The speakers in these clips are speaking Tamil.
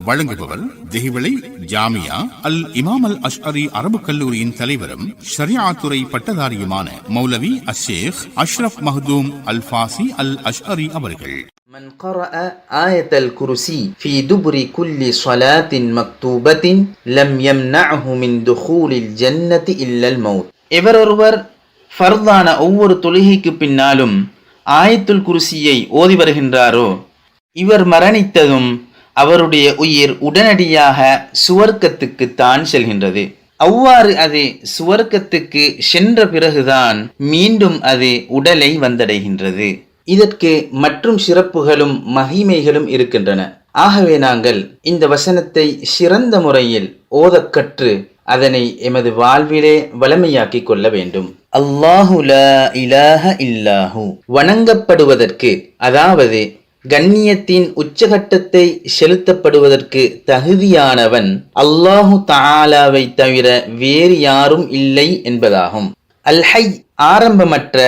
வழங்குபவர் திகிவிளை ஜாமியா அல் இமாம் அல் அஷ்அரி அரபு கல்லூரியின் தலைவரும் ஷரியாத்துறை பட்டதாரியுமான மௌலவி அஷேக் அஷ்ரப் மஹ்தூம் அல் ஃபாசி அல் அஷ்அரி அவர்கள் من قرأ آية الكرسي في دبر كل صلاة مكتوبة لم يمنعه من دخول الجنة إلا الموت எவரொருவர் ஃபர்தான ஒவ்வொரு தொழுகைக்கு பின்னாலும் ஆயத்துல் குருசியை ஓதி வருகின்றாரோ இவர் மரணித்ததும் அவருடைய உயிர் உடனடியாக சுவர்க்கத்துக்கு தான் செல்கின்றது. அவ்வாறு அது சுவர்க்கத்துக்கு சென்ற பிறகுதான் மீண்டும் அது உடலை வந்தடைகின்றது. இதற்கு மற்றும் சிறப்புகளும் மகிமைகளும் இருக்கின்றன. ஆகவே நாங்கள் இந்த வசனத்தை சிறந்த முறையில் ஓதக்கற்று அதனை எமது வாழ்விலே வளமையாக்கிக் கொள்ள வேண்டும். அல்லாஹு இலாஹ இல்லாஹு. வணங்கப்படுவதற்கு அதாவது கண்ணியத்தின் உச்சகட்டத்தை செலுத்தப்படுவதற்கு தகுதியானவன் அல்லாஹு தாலாவை தவிர வேறு யாரும் இல்லை என்பதாகும். அல்ஹை ஆரம்பமற்ற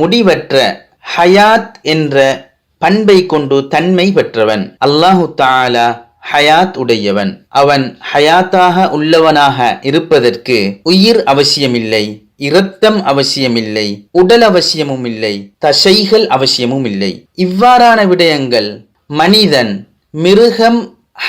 முடிவற்ற ஹயாத் என்ற பண்பை கொண்டு தன்மை பெற்றவன். அல்லாஹு தாலா ஹயாத் உடையவன். அவன் ஹயாத்தாக உள்ளவனாக இருப்பதற்கு உயிர் அவசியமில்லை இரத்தம் அவசியமில்லை உடல் அவசியமும் இல்லை தசைகள் அவசியமும் இல்லை இவ்வாறான விடயங்கள் மனிதன் மிருகம்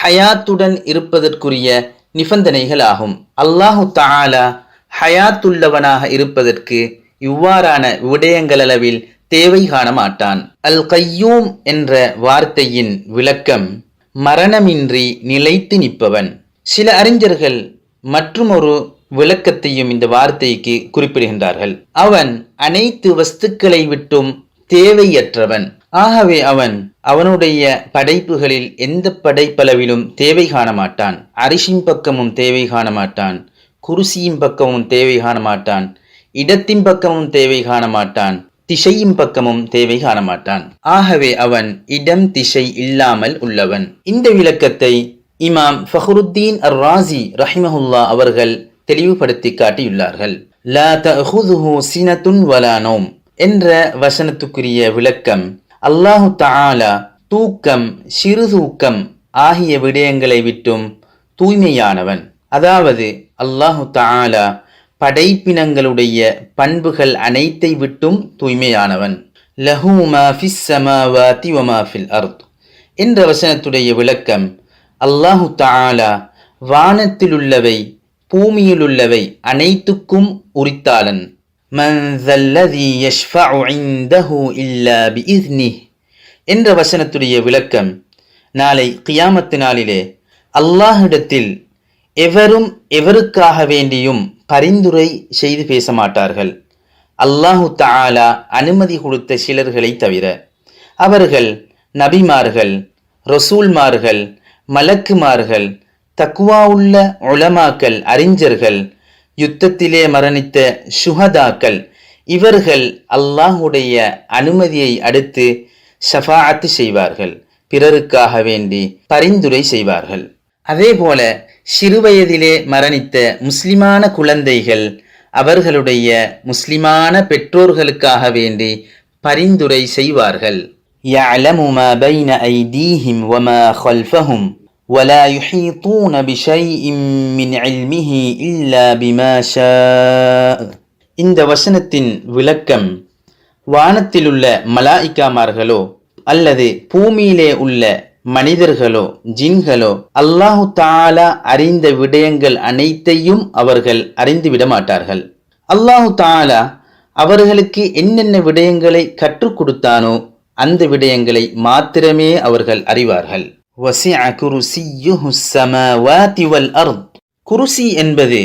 ஹயாத்துடன் இருப்பதற்குரிய நிபந்தனைகள் ஆகும் அல்லாஹு தாலா ஹயாத்துள்ளவனாக இருப்பதற்கு இவ்வாறான விடயங்களளவில் தேவை காண மாட்டான். அல் கையூம் என்ற வார்த்தையின் விளக்கம் மரணமின்றி நிலைத்து நிற்பவன். சில அறிஞர்கள் மற்றுமொரு விளக்கத்தையும் இந்த வார்த்தைக்கு குறிப்பிடுகின்றார்கள். அவன் அனைத்து வஸ்துக்களை விட்டும் தேவையற்றவன். ஆகவே அவன் அவனுடைய படைப்புகளில் எந்த படைப்பளவிலும் தேவை காண மாட்டான் அரிசின் பக்கமும் தேவை காண மாட்டான் குருசியின் பக்கமும் தேவை காண மாட்டான் இடத்தின் பக்கமும் தேவை காண மாட்டான் திசையும் பக்கமும் தேவை காணமாட்டான். ஆகவே அவன் இடம் திசை இல்லாமல் உள்ளவன். இந்த விளக்கத்தை இமாம் ஃபஹருத்தீன் அர் ராசி ரஹிமஹுல்லா அவர்கள் தெளிவுபடுத்தி காட்டியுள்ளார்கள். லா தஹுதுஹு சினத்துன் வலா என்ற வசனத்துக்குரிய விளக்கம் அல்லாஹு தாலா தூக்கம் சிறு தூக்கம் ஆகிய விடயங்களை விட்டும் தூய்மையானவன். அதாவது அல்லாஹு தாலா படைப்பினங்களுடைய பண்புகள் அனைத்தை விட்டும் தூய்மையானவன். லஹு மாஃபிஸ் சமாவாதி வமாஃபில் அர்த். என்ற வசனத்துடைய விளக்கம் அல்லாஹு தாலா வானத்திலுள்ளவை பூமியிலுள்ளவை அனைத்துக்கும் உரித்தாளன். என்ற வசனத்துடைய விளக்கம் நாளை கியாமத்து நாளிலே அல்லாஹிடத்தில் எவரும் எவருக்காக வேண்டியும் பரிந்துரை செய்து பேச மாட்டார்கள் அல்லாஹு தாலா அனுமதி கொடுத்த சிலர்களை தவிர அவர்கள் நபிமார்கள் ரசூல்மார்கள் மலக்குமார்கள் தக்குவாவுள்ள உளமாக்கள் அறிஞர்கள் யுத்தத்திலே மரணித்த சுஹதாக்கள் இவர்கள் அல்லாஹுடைய அனுமதியை அடுத்து ஷஃபாஅத்து செய்வார்கள். பிறருக்காக வேண்டி பரிந்துரை செய்வார்கள். அதேபோல சிறுவயதிலே மரணித்த முஸ்லிமான குழந்தைகள் அவர்களுடைய முஸ்லிமான பெற்றோர்களுக்காக வேண்டி பரிந்துரை செய்வார்கள் يعلم ما بين أيديهم وما خلفهم ولا يحيطون بشيء من علمه إلا بما شاء இந்த வசனத்தின் விளக்கம் வானத்திலுள்ள மலாய்க்காமார்களோ அல்லது பூமியிலே உள்ள மனிதர்களோ ஜின்களோ அல்லாஹு தாலா அறிந்த விடயங்கள் அனைத்தையும் அவர்கள் அறிந்துவிட மாட்டார்கள். அல்லாஹு தாலா அவர்களுக்கு என்னென்ன விடயங்களை கற்றுக் கொடுத்தானோ அந்த விடயங்களை மாத்திரமே அவர்கள் அறிவார்கள். குருசி என்பது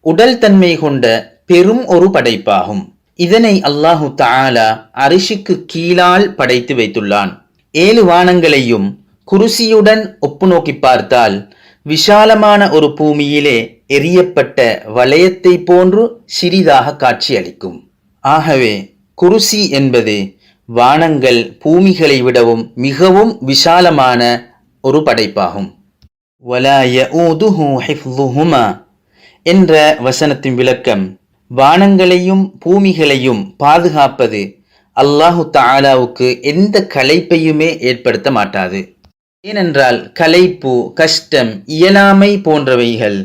உடல் தன்மை கொண்ட பெரும் ஒரு படைப்பாகும். இதனை அல்லாஹு தாலா அரிசிக்கு கீழால் படைத்து வைத்துள்ளான். ஏழு வானங்களையும் குருசியுடன் ஒப்பு நோக்கி பார்த்தால் விஷாலமான ஒரு பூமியிலே எரியப்பட்ட வளையத்தை போன்று சிறிதாக காட்சியளிக்கும். ஆகவே குருசி என்பது வானங்கள் பூமிகளை விடவும் மிகவும் விஷாலமான ஒரு படைப்பாகும். என்ற வசனத்தின் விளக்கம் வானங்களையும் பூமிகளையும் பாதுகாப்பது அல்லாஹு தாலாவுக்கு எந்த களைப்பையுமே ஏற்படுத்த மாட்டாது. ஏனென்றால் கலைப்பு கஷ்டம் இயலாமை போன்றவைகள்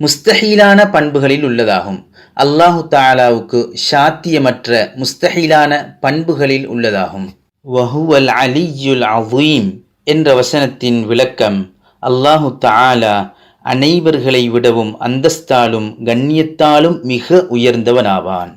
முஸ்தஹீலான பண்புகளில் உள்ளதாகும். அல்லாஹு தாலாவுக்கு சாத்தியமற்ற முஸ்தஹீலான பண்புகளில் உள்ளதாகும். வஹுவல் அலியுல் அவீம் என்ற வசனத்தின் விளக்கம் அல்லாஹு தாலா அனைவர்களை விடவும் அந்தஸ்தாலும் கண்ணியத்தாலும் மிக உயர்ந்தவனாவான்.